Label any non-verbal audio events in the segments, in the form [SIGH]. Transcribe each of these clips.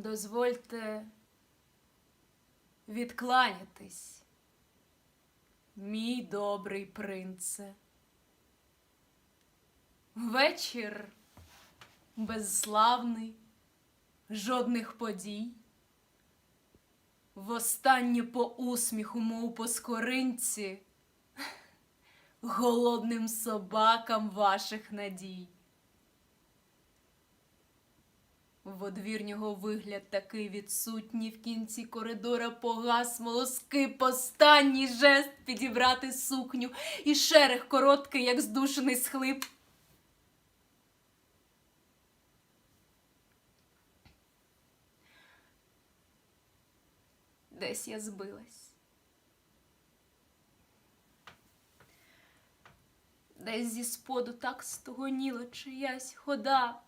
Дозвольте відкланятись, мій добрий принце. Вечір безславний, жодних подій. Востаннє по усміху, мов по скоринці, [LAUGHS] голодним собакам ваших надій. В одвірнього вигляд такий відсутній в кінці коридора погас молоскип, останній жест підібрати сукню, і шерех короткий, як здушений схлип. Десь я збилась. Десь зі споду так стогоніла чиясь хода.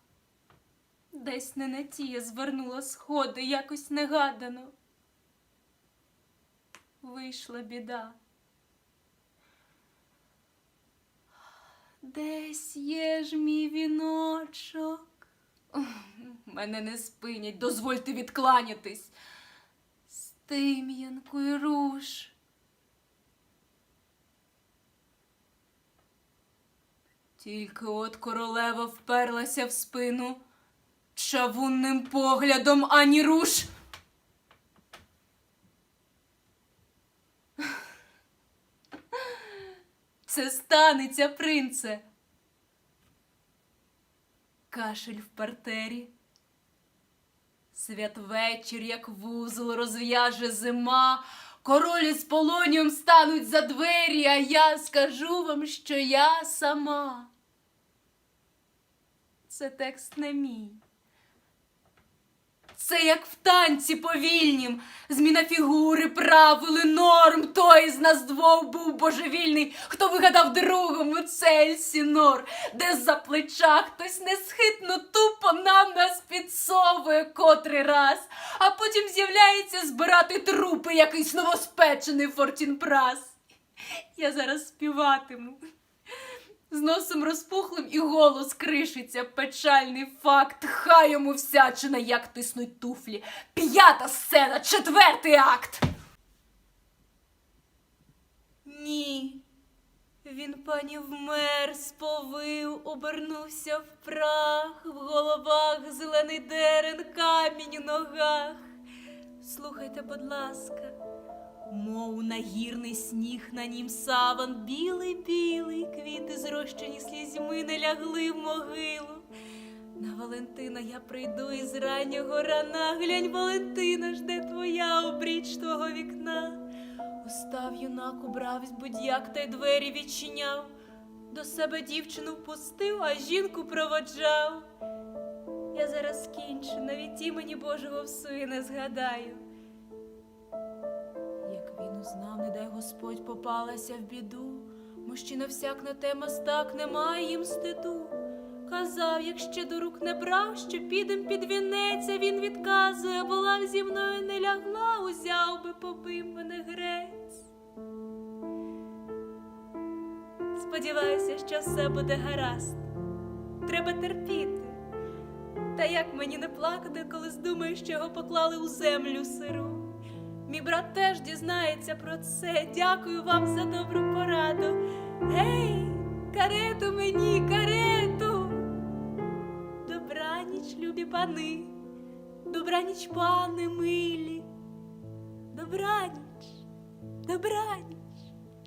Десь не на ті я звернула сходи, якось негадано. Вийшла біда. Десь є ж мій віночок. Мене не спинять, дозвольте відкланятись. Стим'янку і руш. Тільки от королева вперлася в спину чавунним поглядом ані руш. Це станеться, принце. Кашель в партері. Святвечір, як вузол розв'яже зима, король із полонієм стануть за двері, а я скажу вам, що я сама. Це текст не мій. Це як в танці повільнім, зміна фігури, правил і норм. Той з нас двох був божевільний, хто вигадав другому цель сінор, де за плеча хтось несхитно тупо нам нас підсовує котрий раз, а потім з'являється збирати трупи якийсь новоспечений Фортінпрас. Я зараз співатиму. З носом розпухлим і голос кришиться, печальний факт. Хай йому всячина, як тиснуть туфлі. П'ята сцена, четвертий акт. Ні. Він пані вмер, сповив, обернувся в прах, в головах зелений дерен, камінь у ногах. Слухайте, будь ласка. Мов нагірний сніг на нім саван, білий, білий, квіти зрощені слізьми не лягли в могилу. На Валентина я прийду із раннього рана, глянь, Валентина, жде твоя обріч твого вікна. Устав юнак, убравсь, будь-як та й двері відчиняв. До себе дівчину впустив, а жінку проводжав. Я зараз кінчу, навіть імені Божого в не згадаю. Узнав, не дай Господь попалася в біду. Мужчина всяк на те мастак, немає їм стиду. Казав, як ще до рук не брав, що підем під вінець, він відказує, була б зі мною не лягла, узяв би, побив мене грець. Сподіваюся, що все буде гаразд. Треба терпіти. Та як мені не плакати, коли здумаю, що його поклали у землю сиру. Брат теж дізнається про це. Дякую вам за добру пораду. Гей, карету мені, карету. Добраніч, любі пани, добраніч, пани милі. Добраніч, добраніч,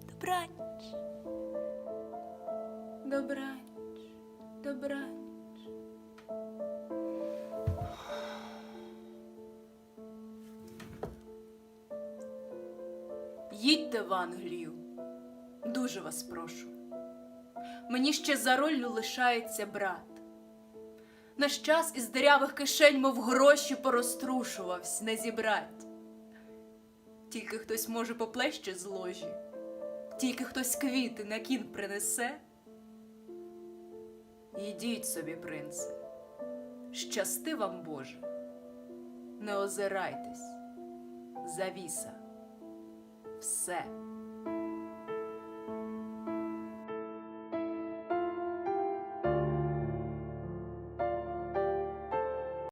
добраніч. Добраніч, добраніч. Їдьте в Англію. Дуже вас прошу. Мені ще за роллю лишається брат. Наш час із дирявих кишень, мов гроші, порозтрушувавсь, не зібрать. Тільки хтось може поплеще з ложі, тільки хтось квіти на кін принесе. Йдіть собі, принце, щасти вам Боже, не озирайтесь, завіса все.